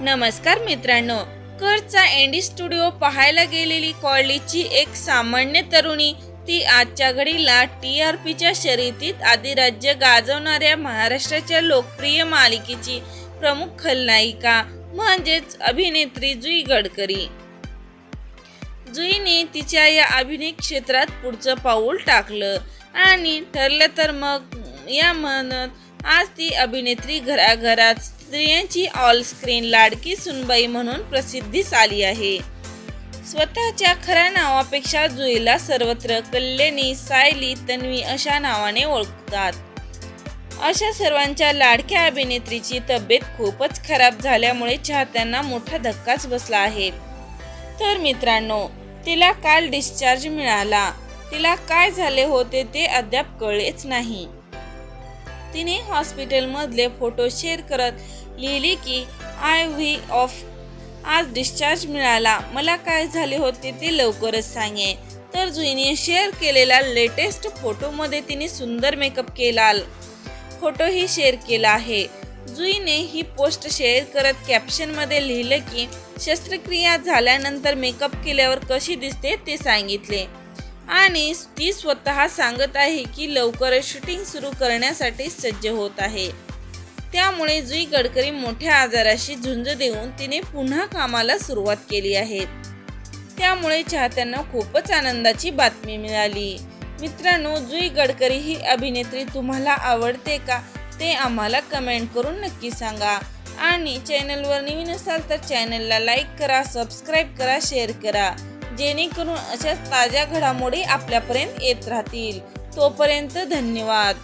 नमस्कार मित्रांनो कर्जचा एंडी स्टुडिओ पाहायला गेलेली कॉलेजची एक सामान्य तरुणी ती आजच्या घडीला टी आर पीच्या शर्यतीत आदिराज्य गाजवणाऱ्या महाराष्ट्राच्या लोकप्रिय मालिकेची प्रमुख खलनायिका म्हणजेच अभिनेत्री जुई गडकरी. जुईने तिच्या या अभिनय क्षेत्रात पुढचं पाऊल टाकलं आणि ठरलं तर मग या म्हणत आज ती अभिनेत्री घराघरात स्त्रियांची ऑल स्क्रीन लाडकी सुनबाई म्हणून प्रसिद्धीस आली आहे. स्वतःच्या खऱ्या नावापेक्षा जुईला सर्वत्र कल्याणी सायली तन्वी अशा नावाने ओळखतात. अशा सर्वांच्या लाडक्या अभिनेत्रीची तब्येत खूपच खराब झाल्यामुळे चाहत्यांना मोठा धक्काच बसला आहे. तर मित्रांनो तिला काल डिस्चार्ज मिळाला. तिला काय झाले होते ते अद्याप कळलेच नाही. तिने हॉस्पिटलमधले फोटो शेअर करत लिहिले की आय व्ही ऑफ आज डिस्चार्ज मिळाला. मला काय झाले होते ते लवकरच सांगे. तर जुईने शेअर केलेला लेटेस्ट फोटोमध्ये तिने सुंदर मेकअप केला फोटोही शेअर केला आहे. जुईने ही पोस्ट शेअर करत कॅप्शनमध्ये लिहिलं की शस्त्रक्रिया झाल्यानंतर मेकअप केल्यावर कशी दिसते ते सांगितले. आणि ती स्वतः सांगत आहे की लवकरच शूटिंग सुरू करण्यासाठी सज्ज होत आहे. त्यामुळे जुई गडकरी मोठ्या आजाराशी झुंज देऊन तिने पुन्हा कामाला सुरुवात केली आहे. त्यामुळे चाहत्यांना खूपच आनंदाची बातमी मिळाली. मित्रांनो जुई गडकरी ही अभिनेत्री तुम्हाला आवडते का ते आम्हाला कमेंट करून नक्की सांगा. आणि चॅनलवर नवीन असाल तर चॅनलला लाईक करा सबस्क्राईब करा शेअर करा. जेणेकरून अशाच ताज्या घडामोडी आपल्यापर्यंत येत राहतील. तोपर्यंत धन्यवाद.